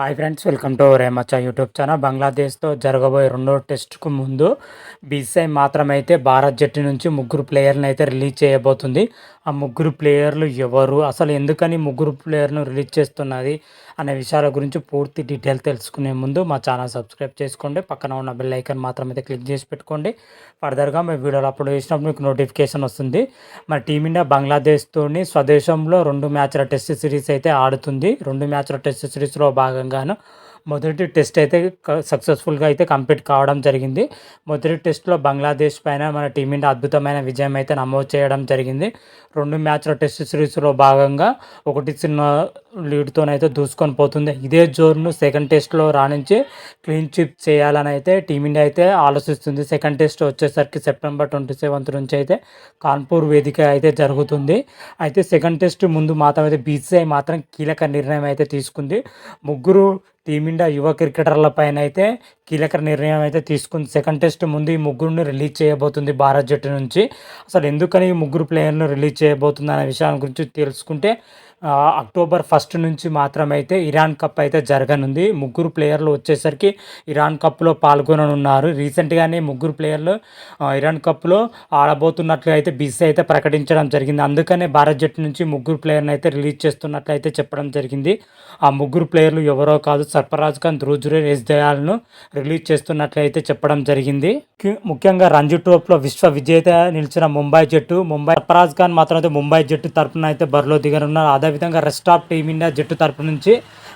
Hi friends welcome to రేమచ్చ YouTube channel బంగ్లాదేశ్తో జరగబోయే రెండో టెస్ట్కు ముందు బీసీఐ మాత్రమైతే భారత్ జట్టు నుంచి ముగ్గురు ప్లేయర్ని అయితే రిలీజ్ చేయబోతుంది. ఆ ముగ్గురు ప్లేయర్లు ఎవరు? అసలు ఎందుకని ముగ్గురు ప్లేయర్ను రిలీజ్ చేస్తున్నది అనే విషయాల గురించి పూర్తి డీటెయిల్ తెలుసుకునే ముందు మా ఛానల్ సబ్స్క్రైబ్ చేసుకోండి. పక్కన ఉన్న బెల్ ఐకన్ మాత్రం అయితే క్లిక్ చేసి పెట్టుకోండి. ఫర్దర్గా మేము వీడియోలు అప్లోడ్ చేసినప్పుడు మీకు నోటిఫికేషన్ వస్తుంది. మన టీమిండియా బంగ్లాదేశ్తోని స్వదేశంలో రెండు మ్యాచ్ల టెస్ట్ సిరీస్ అయితే ఆడుతుంది. రెండు మ్యాచ్ల టెస్ట్ సిరీస్లో భాగంగాను మొదటి టెస్ట్ అయితే సక్సెస్ఫుల్గా అయితే కంప్లీట్ కావడం జరిగింది. మొదటి టెస్ట్లో బంగ్లాదేశ్ పైన మన టీమిండియా అద్భుతమైన విజయం అయితే నమోదు చేయడం జరిగింది. రెండు మ్యాచ్ల టెస్ట్ సిరీస్లో భాగంగా ఒకటి చిన్న లీడ్తోనైతే దూసుకొని పోతుంది. ఇదే జోన్ను సెకండ్ టెస్ట్లో రాణించి క్లీన్ చిప్ చేయాలని అయితే టీమిండియా అయితే ఆలోచిస్తుంది. సెకండ్ టెస్ట్ వచ్చేసరికి సెప్టెంబర్ ట్వంటీ సెవెంత్ నుంచి అయితే కాన్పూర్ వేదిక అయితే జరుగుతుంది. అయితే సెకండ్ టెస్ట్ ముందు మాత్రం అయితే బీసీఐ మాత్రం కీలక నిర్ణయం అయితే తీసుకుంది. ముగ్గురు టీమిండియా యువ క్రికెటర్ల పైన అయితే కీలక నిర్ణయం అయితే తీసుకుంది. సెకండ్ టెస్ట్ ముందు ఈ ముగ్గురిని రిలీజ్ చేయబోతుంది భారత్ జట్టు నుంచి. అసలు ఎందుకని ఈ ముగ్గురు ప్లేయర్ను రిలీజ్ చేయబోతుంది అనే విషయం గురించి తెలుసుకుంటే అక్టోబర్ ఫస్ట్ నుంచి మాత్రమైతే ఇరాన్ కప్ అయితే జరగనుంది. ముగ్గురు ప్లేయర్లు వచ్చేసరికి ఇరాన్ కప్లో పాల్గొననున్నారు. రీసెంట్గానే ముగ్గురు ప్లేయర్లు ఇరాన్ కప్లో ఆడబోతున్నట్లు అయితే బీసీ అయితే ప్రకటించడం జరిగింది. అందుకనే భారత్ జట్టు నుంచి ముగ్గురు ప్లేయర్ని అయితే రిలీజ్ చేస్తున్నట్లు అయితే చెప్పడం జరిగింది. ఆ ముగ్గురు ప్లేయర్లు ఎవరో కాదు సర్ఫరాజ్ ఖాన్ ధ్రుజురే ఎస్ దయాల్ను రిలీజ్ చేస్తున్నట్లు అయితే చెప్పడం జరిగింది. ముఖ్యంగా రంజీ ట్రోఫ్లో విశ్వ విజేత నిలిచిన ముంబై జట్టు ముంబై సర్ఫరాజ్ ఖాన్ మాత్రం అయితే ముంబై జట్టు తరఫున అయితే బరిలో దిగనున్నారు. అదే అదేవిధంగా రెస్ట్ ఆఫ్ టీమిండియా జట్టు తరపు నుంచి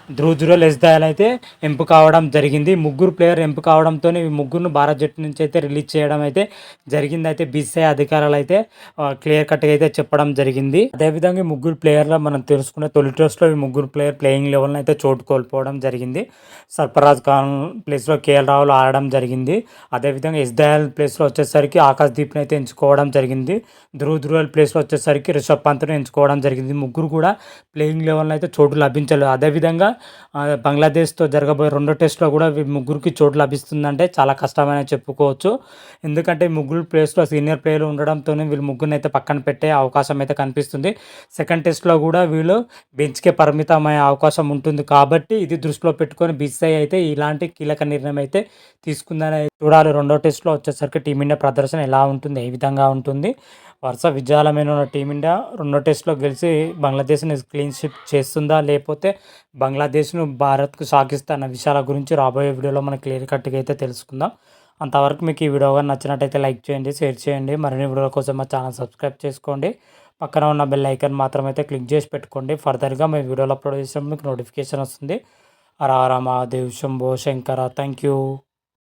ధ్రువ్ జురల్ ఎస్దాయల్ అయితే ఎంపిక కావడం జరిగింది. ముగ్గురు ప్లేయర్ ఎంపిక కావడంతో ఈ ముగ్గురును భారత్ జట్టు నుంచి అయితే రిలీజ్ చేయడం అయితే జరిగింది. అయితే బీసీఐ అధికారులు అయితే క్లియర్ కట్గా అయితే చెప్పడం జరిగింది. అదేవిధంగా ఈ ముగ్గురు ప్లేయర్లో మనం తెలుసుకున్న తొలి టెస్ట్లో ఈ ముగ్గురు ప్లేయర్ ప్లేయింగ్ లెవెల్ని అయితే చోటు కోల్పోవడం జరిగింది. సర్ఫరాజ్ ఖాన్ ప్లేస్లో కేఎల్ రాహుల్ ఆడడం జరిగింది. అదేవిధంగా ఎస్దయాల్ ప్లేస్లో వచ్చేసరికి ఆకాశ్ దీప్ని అయితే ఎంచుకోవడం జరిగింది. ధ్రువ్ ధ్రువల్ ప్లేస్లో వచ్చేసరికి రిషబ్ పంత్ను ఎంచుకోవడం జరిగింది. ముగ్గురు కూడా ప్లేయింగ్ లెవెల్లో అయితే చోటు లభించలేదు. అదేవిధంగా బంగ్లాదేశ్తో జరగబోయే రెండో టెస్ట్లో కూడా ముగ్గురికి చోటు లభిస్తుందంటే చాలా కష్టమైన చెప్పుకోవచ్చు. ఎందుకంటే ముగ్గురు ప్లేస్లో సీనియర్ ప్లేయర్లు ఉండడంతోనే వీళ్ళు ముగ్గురిని అయితే పక్కన పెట్టే అవకాశం అయితే కనిపిస్తుంది. సెకండ్ టెస్ట్లో కూడా వీళ్ళు బెంచ్కే పరిమితమయ్యే అవకాశం ఉంటుంది కాబట్టి ఇది దృష్టిలో పెట్టుకొని బీసీఐ అయితే ఇలాంటి కీలక నిర్ణయం అయితే తీసుకుందని చూడాలి. రెండో టెస్ట్లో వచ్చేసరికి టీమిండియా ప్రదర్శన ఎలా ఉంటుంది ఏ విధంగా ఉంటుంది? వరుస విజయాలమైన టీమిండియా రెండో టెస్ట్లో గెలిచి బంగ్లాదేశ్ని క్లీన్ షిప్ చేస్తుందా లేకపోతే బంగ్లాదేశ్ను భారత్కు సాగిస్తా అన్న విషయాల గురించి రాబోయే వీడియోలో మనం క్లియర్ కట్గా అయితే తెలుసుకుందాం. అంతవరకు మీకు ఈ వీడియో కానీ నచ్చినట్టయితే లైక్ చేయండి షేర్ చేయండి. మరిన్ని వీడియోల కోసం మా ఛానల్ సబ్స్క్రైబ్ చేసుకోండి. పక్కన ఉన్న బెల్ ఐకాన్ మాత్రం అయితే క్లిక్ చేసి పెట్టుకోండి. ఫర్దర్గా మేము వీడియోలో అప్లోడ్ చేసినప్పుడు మీకు నోటిఫికేషన్ వస్తుంది. రామ దేవ్ శంభో శంకర. Thank you.